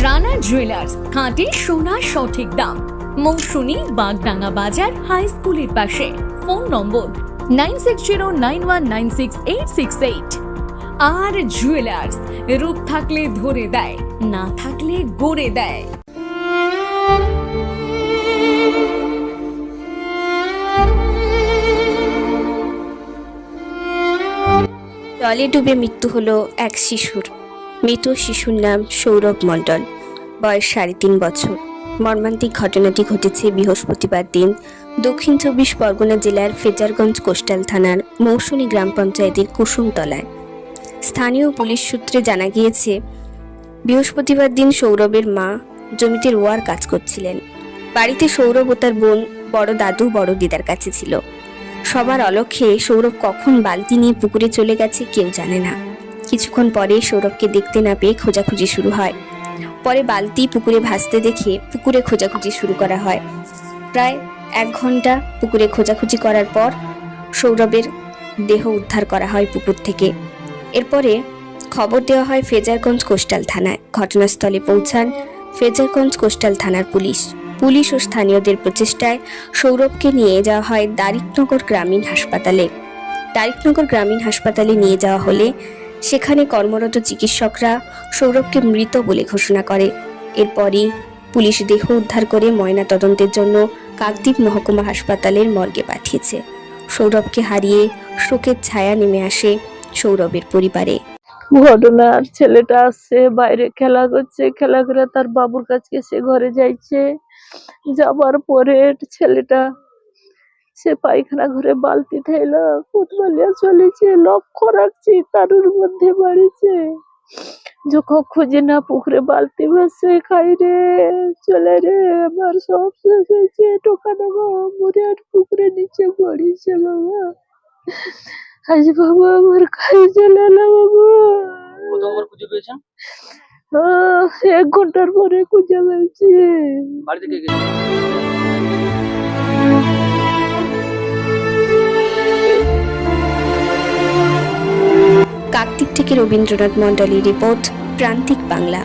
Rana jewellers খাঁটি সোনা সঠিক দাম। মৌসুমী বাগডাঙ্গা বাজার হাই স্কুলের পাশে। Phone number nine six zero nine one nine six eight six eight আর জুয়েলার্স রূপ থাকলে ধরে দেয়, না থাকলে গড়ে দেয়। জলে ডুবে মৃত্যু হলো এক শিশুর। মৃত শিশুর নাম সৌরভ মণ্ডল। বয়স সাড়ে তিন বছর। মর্মান্তিক ঘটনাটি ঘটেছে বৃহস্পতিবার দিন দক্ষিণ চব্বিশ পরগনা জেলার ফেজারগঞ্জ কোস্টাল থানার মৌসুমী গ্রাম পঞ্চায়েতের কুসুমতলায়। স্থানীয় পুলিশ সূত্রে জানা গিয়েছে, বৃহস্পতিবার দিন সৌরভের মা জমিতে রোয়ার কাজ করছিলেন। বাড়িতে সৌরভ ও তার বোন বড় দাদু, বড় দিদার কাছে ছিল। সবার অলক্ষ্যে সৌরভ কখন বালতি নিয়ে পুকুরে চলে গেছে কেউ জানে না। কিছুক্ষণ পরে সৌরভকে দেখতে না পেয়ে খোঁজাখুঁজি শুরু হয়। পরে বালতি পুকুরে ভাসতে দেখে পুকুরে খোঁজাখুঁজি শুরু করা হয়। প্রায় এক ঘণ্টা পুকুরে খোঁজাখুঁজি করার পর সৌরভের দেহ উদ্ধার করা হয় পুকুর থেকে। এরপরে খবর দেওয়া হয় ফেজারগঞ্জ কোস্টাল থানায়। ঘটনাস্থলে পৌঁছান ফেজারগঞ্জ কোস্টাল থানার পুলিশ। পুলিশ ও স্থানীয়দের প্রচেষ্টায় সৌরভকে নিয়ে যাওয়া হয় দারিকনগর গ্রামীণ হাসপাতালে। দারিকনগর গ্রামীণ হাসপাতালে নিয়ে যাওয়া হলে সেখানে কর্মরত চিকিৎসকরা সৌরভকে মৃত বলে ঘোষণা করে। এরপরই পুলিশ দেহ উদ্ধার করে ময়না তদন্তের জন্য কাকদ্বীপ মহকুমা হাসপাতালের মর্গে পাঠিয়েছে। সৌরভকে হারিয়ে শোকের ছায়া নেমে আসে সৌরভের পরিবারে। ঘটনার ছেলেটা আসছে, বাইরে খেলা করছে, খেলা করে তার বাবুর কাছে সে ঘরে যাইছে। যাবার পরে ছেলেটা সে পায়খানা ঘরে বালতি থাইলো কুতবালিয়া চলেছে লক্ষ্য রাখছি তারুর মধ্যে বাড়িছে। যখন খুঁজে না পুকুরে বালতি ভাসে খাই রে চলে রে আমার সব শেষ হয়েছে টোকা নেব মরে আর পুকুরে নিচে পড়িছে বাবা। আজ বাবা আমার খাই চলে এলো বাবা। কতবার খুঁজে পেয়েছেন? এক ঘণ্টার পরে খুঁজে পেয়েছি বাড়ি থেকে গেছে থেকে রবীন্দ্রনাথ মন্ডলী রিপোর্ট প্রান্তিক বাংলা।